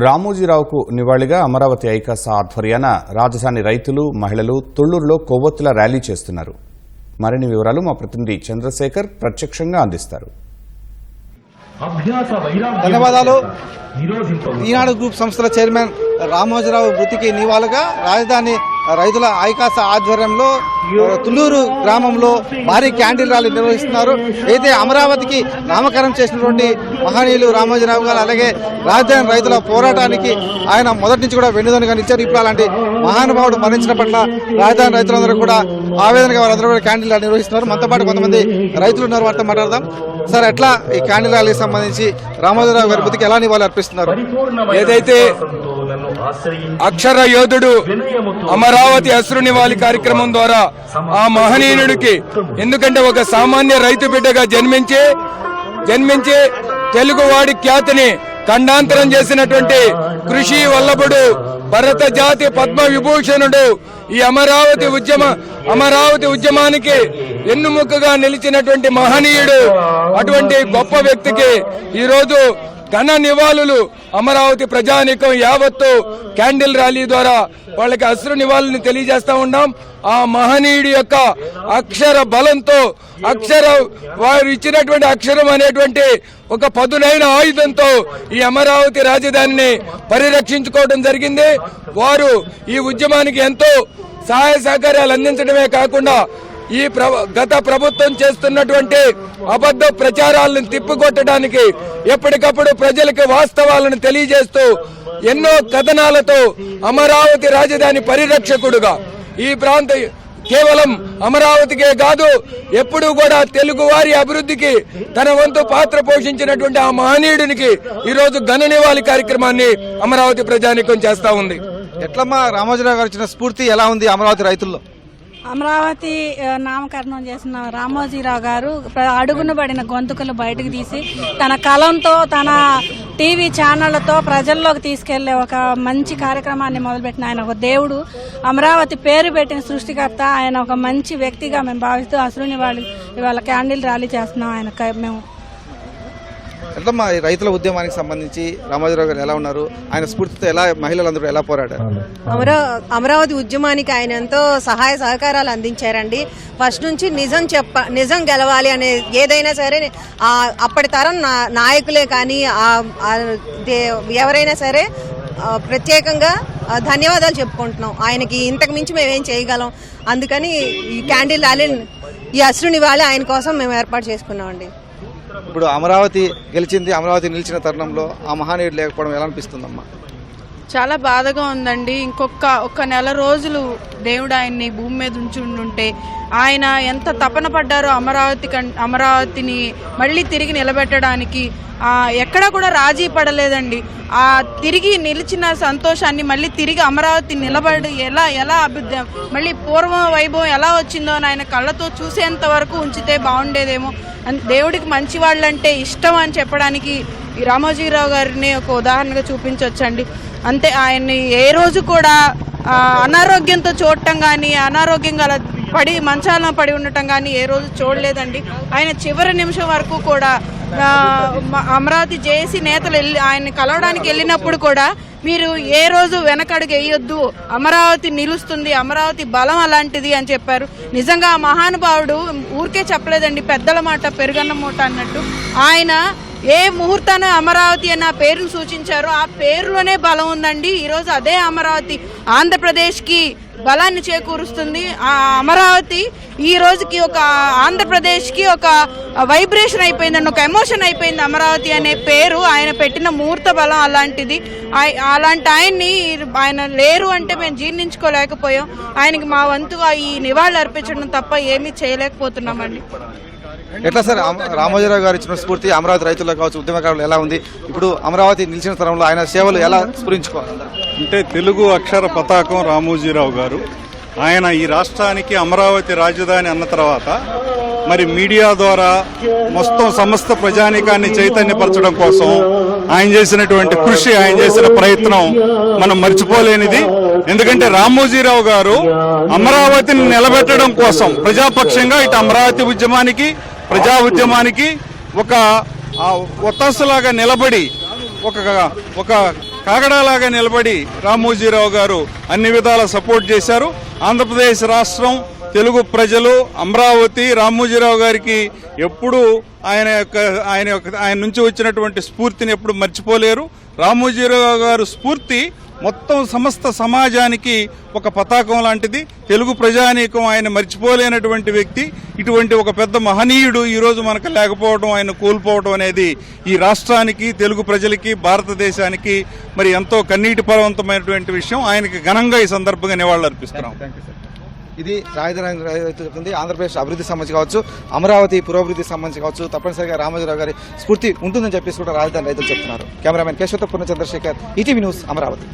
రామోజీరావుకు నివాళిగా అమరావతి ఐకాస ఆధ్వర్యాన రాజధాని రైతులు మహిళలు తుళ్ళూరులో కొవ్వొత్తుల ర్యాలీ చేస్తున్నారు. మరిన్ని వివరాలు మా ప్రతినిధి చంద్రశేఖర్ ప్రత్యక్షంగా అందిస్తారు. ధన్యవాదాలు. ఈనాడు గ్రూప్ సంస్థల చైర్మన్ రామోజీరావు మృతికి నివాళుగా రాజధాని రైతుల ఐకాస ఆధ్వర్యంలో తుళ్ళూరు గ్రామంలో భారీ క్యాండిల్ ర్యాలీ నిర్వహిస్తున్నారు. అయితే అమరావతికి నామకరణం చేసినటువంటి మహనీయులు రామోజీరావు గారు అలాగే రాజధాని రైతుల పోరాటానికి ఆయన మొదటి నుంచి కూడా వెన్నుదనుగా నిలిచారు. ఇప్పుడు అలాంటి మహానుభావుడు మరణించిన పట్ల రాజధాని రైతులందరూ కూడా ఆవేదనగా వారందరూ కూడా క్యాండిల్ ర్యాలీ నిర్వహిస్తున్నారు. మనతో పాటు కొంతమంది రైతులు ఉన్నారు వారితో మాట్లాడదాం. సార్ ఎట్లా ఈ క్యాండిల్ ర్యాలీకి సంబంధించి రామోజీరావు గారి మృతికి ఎలా నివాళులు అర్పిస్తున్నారు? ఏదైతే అక్షర యోధుడు అమరావతి అశ్రు నివాళి కార్యక్రమం ద్వారా ఆ మహనీయుడికి ఎందుకంటే ఒక సామాన్య రైతు బిడ్డగా జన్మించి జన్మించి తెలుగువాడి ఖ్యాతిని ఖండాంతరం చేసినటువంటి కృషి వల్లభుడు భరత జాతి పద్మ విభూషణుడు ఈ అమరావతి ఉద్యమ అమరావతి ఉద్యమానికి ఎన్నుముకగా నిలిచినటువంటి మహనీయుడు అటువంటి గొప్ప వ్యక్తికి ఈరోజు ఘన నివాళులు అమరావతి ప్రజానికం యావత్తు క్యాండిల్ ర్యాలీ ద్వారా వాళ్ళకి అశ్రు నివాళులు తెలియజేస్తా ఉన్నాం. ఆ మహనీయుడి యొక్క అక్షర బలంతో అక్షర వారు ఇచ్చినటువంటి అక్షరం అనేటువంటి ఒక పదునైన ఆయుధంతో ఈ అమరావతి రాజధానిని పరిరక్షించుకోవడం జరిగింది. వారు ఈ ఉద్యమానికి ఎంతో సహాయ సహకారాలు అందించడమే కాకుండా ఈ గత ప్రభుత్వం చేస్తున్నటువంటి అబద్ధ ప్రచారాలను తిప్పికొట్టడానికి ఎప్పటికప్పుడు ప్రజలకు వాస్తవాలను తెలియజేస్తూ ఎన్నో కథనాలతో అమరావతి రాజధాని పరిరక్షకుడుగా. ఈ ప్రాంత కేవలం అమరావతికే కాదు ఎప్పుడూ కూడా తెలుగు వారి అభివృద్ధికి తన వంతు పాత్ర పోషించినటువంటి ఆ మహనీయుడికి ఈరోజు ఘన నివాళి కార్యక్రమాన్ని అమరావతి ప్రజానికం చేస్తా ఉంది. ఎట్లమ్మా రామోజీరావు గారు ఇచ్చిన స్ఫూర్తి ఎలా ఉంది అమరావతి రైతుల్లో? అమరావతి నామకరణం చేసిన రామోజీరావు గారు ప్ర- అడుగున పడిన గొంతుకలు బయటకు తీసి తన కలంతో తన టీవీ ఛానళ్ళతో ప్రజల్లోకి తీసుకెళ్ళే ఒక మంచి కార్యక్రమాన్ని మొదలుపెట్టిన ఆయన ఒక దేవుడు. అమరావతి పేరు పెట్టిన సృష్టికర్త ఆయన ఒక మంచి వ్యక్తిగా మేము భావిస్తూ అసలు వాళ్ళు ఇవాళ క్యాండిల్ ర్యాలీ చేస్తున్నాం. ఆయన మేము ఎట్లమ్మా ఈ రైతుల ఉద్యమానికి సంబంధించి రామోజీరావు గారు ఎలా ఉన్నారు? ఆయన స్ఫూర్తితో ఎలా మహిళలందరూ ఎలా పోరాడారు? అమరావతి ఉద్యమానికి ఆయన ఎంతో సహాయ సహకారాలు అందించారండి. ఫస్ట్ నుంచి నిజం చెప్ప నిజం గెలవాలి అనే ఏదైనా సరే ఆ అప్పటి తరం నా- నాయకులే కానీ ఎవరైనా సరే ప్రత్యేకంగా ధన్యవాదాలు చెప్పుకుంటున్నాం. ఆయనకి ఇంతకు మించి మేమేం చేయగలం. అందుకని ఈ క్యాండిల్ ర్యాలీ ఈ అశ్రుని వాళ్ళే ఆయన కోసం మేము ఏర్పాటు చేసుకున్నామండి. ఇప్పుడు అమరావతి గెలిచింది అమరావతి నిలిచిన తరుణంలో ఆ మహానీయుడు లేకపోవడం ఎలా అనిపిస్తుందమ్మా? చాలా బాధగా ఉందండి. ఇంకొక ఒక్క నెల రోజులు దేవుడు ఆయన్ని భూమి మీద ఉంచుంటుంటే ఆయన ఎంత తపన పడ్డారో అమరావతి కం- అమరావతిని మళ్ళీ తిరిగి నిలబెట్టడానికి ఎక్కడా కూడా రాజీ పడలేదండి. ఆ తిరిగి నిలిచిన సంతోషాన్ని మళ్ళీ తిరిగి అమరావతి నిలబడి ఎలా ఎలా అభివృద్ధి మళ్ళీ పూర్వం వైభవం ఎలా వచ్చిందో అని ఆయన కళ్ళతో చూసేంత వరకు ఉంచితే బాగుండేదేమో. దేవుడికి మంచి వాళ్ళంటే ఇష్టం అని చెప్పడానికి ఈ రామోజీరావు గారిని ఒక ఉదాహరణగా చూపించవచ్చండి అంతే ఆయన్ని ఏ రోజు కూడా అనారోగ్యంతో చూడటం కానీ అనారోగ్యంగా అలా పడి మంచాలను పడి ఉండటం కానీ ఏ రోజు చూడలేదండి. ఆయన చివరి నిమిషం వరకు కూడా అమరావతి జేఏసీ నేతలు వెళ్ళి ఆయన్ని కలవడానికి వెళ్ళినప్పుడు కూడా మీరు ఏ రోజు వెనకడుగు వేయొద్దు అమరావతి నిలుస్తుంది అమరావతి బలం అలాంటిది అని చెప్పారు. నిజంగా ఆ మహానుభావుడు ఊరికే చెప్పలేదండి పెద్దల మాట పెరుగన్న మూట అన్నట్టు. ఆయన ఏ ముహూర్తాన అమరావతి అన్న పేరును సూచించారో ఆ పేరులోనే బలం ఉందండి. ఈరోజు అదే అమరావతి ఆంధ్రప్రదేశ్కి బలాన్ని చేకూరుస్తుంది. ఆ అమరావతి ఈ రోజుకి ఒక ఆంధ్రప్రదేశ్కి ఒక వైబ్రేషన్ అయిపోయిందండి ఒక ఎమోషన్ అయిపోయింది అమరావతి అనే పేరు. ఆయన పెట్టిన ముహూర్త బలం అలాంటిది. అలాంటి ఆయన్ని ఆయన లేరు అంటే మేము జీర్ణించుకోలేకపోయాం. ఆయనకి మా వంతుగా ఈ నివాళులు అర్పించడం తప్ప ఏమీ చేయలేకపోతున్నామండి. ఎట్లా సార్? రామ- రామోజీరావు గారు ఇచ్చిన స్ఫూర్తి అమరావతి రైతుల్లో కావచ్చు ఉద్యమకారులు ఎలా ఉంది? ఇప్పుడు అమరావతి నిలిచిన తరంలో ఆయన సేవలు ఎలా స్ఫురించుకోవాలి? అంటే తెలుగు అక్షర పతాకం రామోజీరావు గారు. ఆయన ఈ రాష్ట్రానికి అమరావతి రాజధాని అన్న తర్వాత మరి మీడియా ద్వారా మొత్తం సమస్త ప్రజానీకాన్ని చైతన్యపరచడం కోసం ఆయన చేసినటువంటి కృషి ఆయన చేసిన ప్రయత్నం మనం మర్చిపోలేనిది. ఎందుకంటే రామోజీరావు గారు అమరావతిని నిలబెట్టడం కోసం ప్రజాపక్షంగా ఇటు అమరావతి ఉద్యమానికి ప్రజా ఉద్యమానికి ఒక ఒత్తాసులాగా నిలబడి ఒక ఒక కాగడాలాగా నిలబడి రామోజీరావు గారు అన్ని విధాల సపోర్ట్ చేశారు. ఆంధ్రప్రదేశ్ రాష్ట్రం తెలుగు ప్రజలు అమరావతి రామోజీరావు గారికి ఎప్పుడు ఆయన యొక్క ఆయన యొక్క ఆయన నుంచి వచ్చినటువంటి స్ఫూర్తిని ఎప్పుడు మర్చిపోలేరు. రామోజీరావు గారు స్ఫూర్తి మొత్తం సమస్త సమాజానికి ఒక పతాకం లాంటిది. తెలుగు ప్రజానీకం ఆయన మర్చిపోలేనటువంటి వ్యక్తి ఇటువంటి ఒక పెద్ద మహనీయుడు ఈరోజు మనకు లేకపోవడం ఆయన కోల్పోవడం అనేది ఈ రాష్ట్రానికి తెలుగు ప్రజలకి భారతదేశానికి మరి ఎంతో కన్నీటి పర్వంతమైనటువంటి విషయం. ఆయనకి ఘనంగా ఈ సందర్భంగా నివాళులర్పిస్తున్నాం ఇది రాజధాని చెప్తుంది. ఆంధ్రప్రదేశ్ అభివృద్ధి సంబంధించి కావచ్చు అమరావతి పురోభివృద్ధి సంబంధించి కావచ్చు తప్పనిసరిగా రామోజీరావు గారి స్ఫూర్తి ఉంటుందని చెప్పేసి కూడా రాజధాని రైతులు చెప్తున్నారు. Cameraman Keshavatha Purna Chandrashekar ETV news Amaravati.